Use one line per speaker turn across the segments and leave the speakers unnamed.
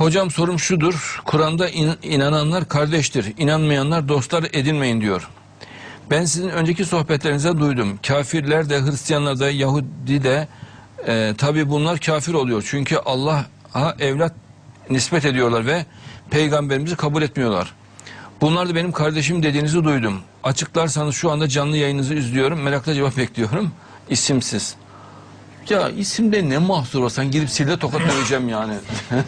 Hocam sorum şudur. Kur'an'da in- inananlar kardeştir. inanmayanlar dostlar edinmeyin diyor. Ben sizin önceki sohbetlerinize duydum. Kafirler de, Hristiyanlar da, Yahudi de e, tabi bunlar kafir oluyor. Çünkü Allah'a evlat nispet ediyorlar ve peygamberimizi kabul etmiyorlar. Bunlar da benim kardeşim dediğinizi duydum. Açıklarsanız şu anda canlı yayınınızı izliyorum. Merakla cevap bekliyorum. İsimsiz. Ya isimde ne mahsur var? Sen girip sille tokat döveceğim yani.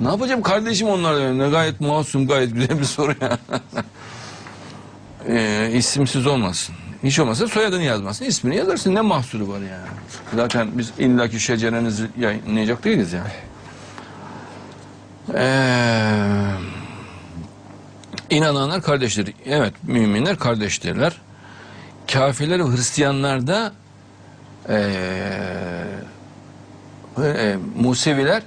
ne yapacağım kardeşim onlarla? Ne gayet masum, gayet güzel bir soru ya. ee, isimsiz olmasın. Hiç olmazsa soyadını yazmasın. İsmini yazarsın. Ne mahsuru var ya? Zaten biz illaki şecerenizi yayınlayacak değiliz ya. Ee, inananlar kardeştir. Evet, müminler kardeştirler. Kafirler ve Hristiyanlar da ee, e, Museviler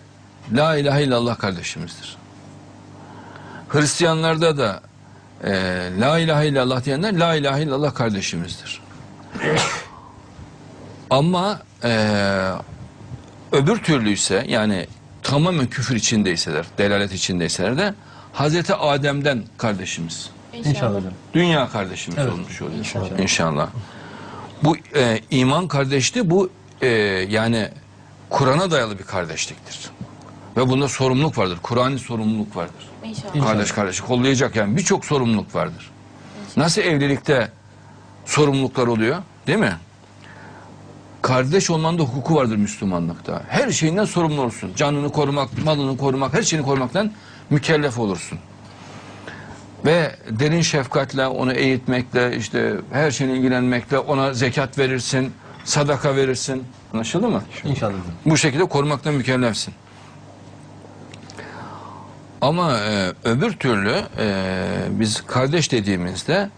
La ilahe illallah kardeşimizdir. Hristiyanlarda da e, La ilahe illallah diyenler La ilahe illallah kardeşimizdir. Ama e, öbür türlü ise yani tamamen küfür içindeyseler, delalet içindeyseler de Hazreti Adem'den kardeşimiz.
İnşallah.
Dünya kardeşimiz
Evet,
olmuş oluyor.
inşallah.
İnşallah. Bu e, iman kardeşliği bu e, yani Kur'an'a dayalı bir kardeşliktir. Ve bunda sorumluluk vardır. Kur'an'ın sorumluluk vardır.
İnşallah.
Kardeş kardeşi kollayacak yani birçok sorumluluk vardır. Nasıl evlilikte sorumluluklar oluyor değil mi? Kardeş olmanın da hukuku vardır Müslümanlıkta. Her şeyinden sorumlu olursun. Canını korumak, malını korumak, her şeyini korumaktan mükellef olursun. Ve derin şefkatle onu eğitmekle, işte her şeyine ilgilenmekle ona zekat verirsin, sadaka verirsin. Anlaşıldı mı?
İnşallah.
Bu şekilde korumakla mükellefsin. Ama e, öbür türlü e, biz kardeş dediğimizde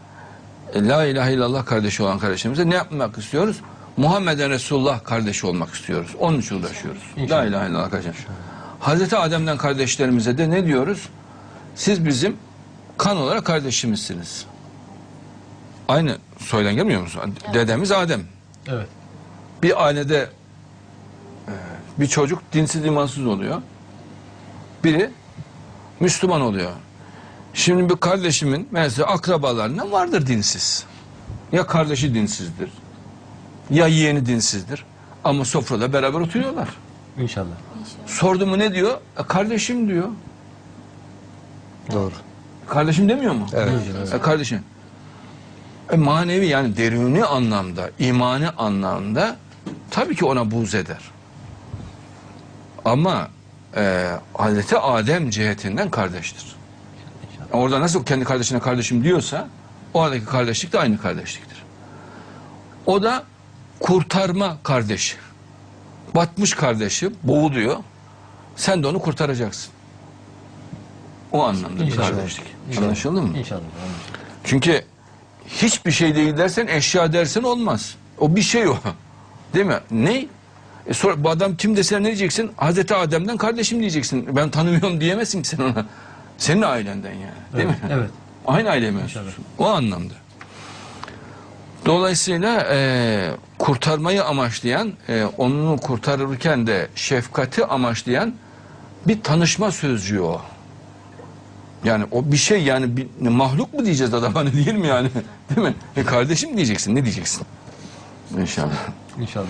e, La ilahe illallah kardeşi olan kardeşimize ne yapmak istiyoruz? Muhammeden Resulullah kardeşi olmak istiyoruz. Onun için uğraşıyoruz. La ilahe illallah kardeşim. Hazreti Adem'den kardeşlerimize de ne diyoruz? Siz bizim kan olarak kardeşimizsiniz. Aynı soydan gelmiyor musun? Dedemiz Adem
Evet.
bir ailede e, bir çocuk dinsiz imansız oluyor. Biri Müslüman oluyor. Şimdi bir kardeşimin mesela akrabalarından vardır dinsiz. Ya kardeşi dinsizdir. Ya yeğeni dinsizdir. Ama sofrada beraber oturuyorlar.
İnşallah.
Sordu mu ne diyor? E, kardeşim diyor.
Doğru.
Kardeşim demiyor mu?
Evet.
E, kardeşim. E, manevi yani deruni anlamda, imani anlamda tabii ki ona buğz eder. Ama e, Hazreti Adem cihetinden kardeştir. Orada nasıl kendi kardeşine kardeşim diyorsa oradaki kardeşlik de aynı kardeşliktir. O da kurtarma kardeşi. Batmış kardeşi boğuluyor. Sen de onu kurtaracaksın. O anlamda bir
İnşallah.
kardeşlik. Anlaşıldı mı?
İnşallah.
Çünkü hiçbir şey değil dersen eşya dersen olmaz. O bir şey o. Değil mi? Ne? E sonra bu adam kim deseler ne diyeceksin? Hazreti Adem'den kardeşim diyeceksin. Ben tanımıyorum diyemezsin ki sen ona. Senin ailenden yani. Değil
Evet.
mi?
Evet.
Aynı aileye mensupsun. O anlamda. Dolayısıyla e, kurtarmayı amaçlayan, e, onu kurtarırken de şefkati amaçlayan bir tanışma sözcüğü o. Yani o bir şey yani bir, ne, mahluk mu diyeceğiz adama hani değil mi yani? Değil mi? E kardeşim diyeceksin ne diyeceksin? İnşallah.
İnşallah.